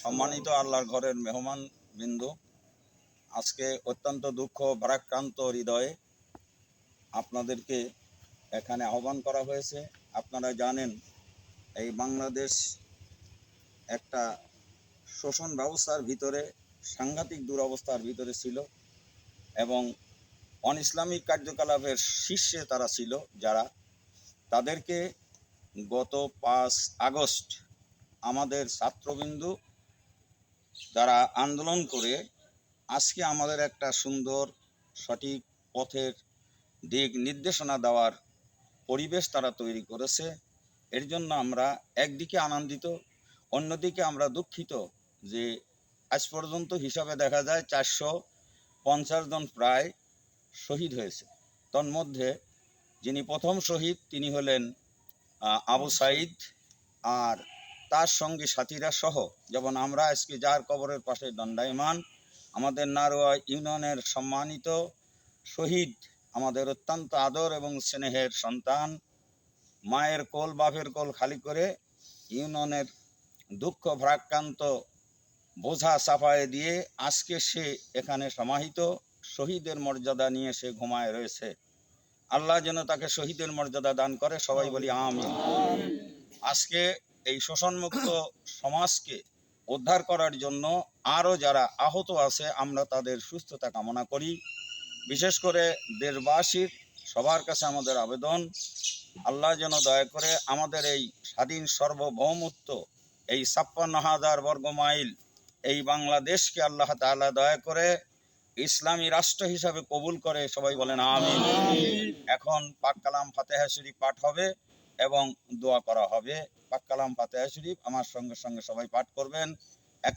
সম্মানিত আল্লাহর ঘরের মেহমান বিন্দু, আজকে অত্যন্ত দুঃখ ভারাক্রান্ত হৃদয়ে আপনাদেরকে এখানে আহ্বান করা হয়েছে। আপনারা জানেন, এই বাংলাদেশ একটা শোষণ ব্যবস্থার ভিতরে, সাংঘাতিক দুরবস্থার ভিতরে ছিল এবং অন ইসলামিক কার্যকলাপের শীর্ষে তারা ছিল, যারা তাদেরকে গত পাঁচ আগস্ট আমাদের ছাত্রবিন্দু যারা আন্দোলন করে আজকে আমাদের একটা সুন্দর সঠিক পথের দিক নির্দেশনা দেওয়ার পরিবেশ তারা তৈরি করেছে। এর জন্য আমরা একদিকে আনন্দিত, অন্যদিকে আমরা দুঃখিত যে আজ পর্যন্ত হিসাবে দেখা যায় চারশো পঞ্চাশ জন প্রায় শহীদ হয়েছে। তন্মধ্যে যিনি প্রথম শহীদ তিনি হলেন আবু সাইদ আর তার সঙ্গে সাথীরা সহ, যেমন আমরা আজকে যার কবরের পাশে দণ্ডায়মান, আমাদের নারোয়া ইউনিয়নের সম্মানিত শহীদ, আমাদের অত্যন্ত আদর এবং স্নেহের সন্তান, মায়ের কোল, বাপের কোল খালি করে ইউনিয়নের দুঃখ, ভ্রাক্রান্ত বোঝা চাপায় দিয়ে আজকে সে এখানে সমাহিত, শহীদের মর্যাদা নিয়ে সে ঘুমায় রয়েছে। আল্লাহ যেন তাকে শহীদের মর্যাদা দান করে, সবাই বলি আমি আজকে এই শোষণমুক্ত সমাজকে উদ্ধার করার জন্য আরও যারা আহত আছে আমরা তাদের সুস্থতা কামনা করি। বিশেষ করে দেশবাসীর সবার কাছে আমাদের আবেদন আল্লাহ যেন দয়া করে আমাদের এই স্বাধীন সার্বভৌমত্ব এই ছাপ্পান্ন হাজার বর্গ মাইল এই বাংলাদেশকে আল্লাহ তাআলা দয়া করে ইসলামী রাষ্ট্র হিসাবে কবুল করে সবাই বলেন আমি এখন পাক কালাম ফাতেহা শরীফ পাঠ হবে। এবং দোয়া করা হবে। পাক্কালাম ফাতেহা শরীফ আমার সঙ্গে সঙ্গে সবাই পাঠ করবেন। এক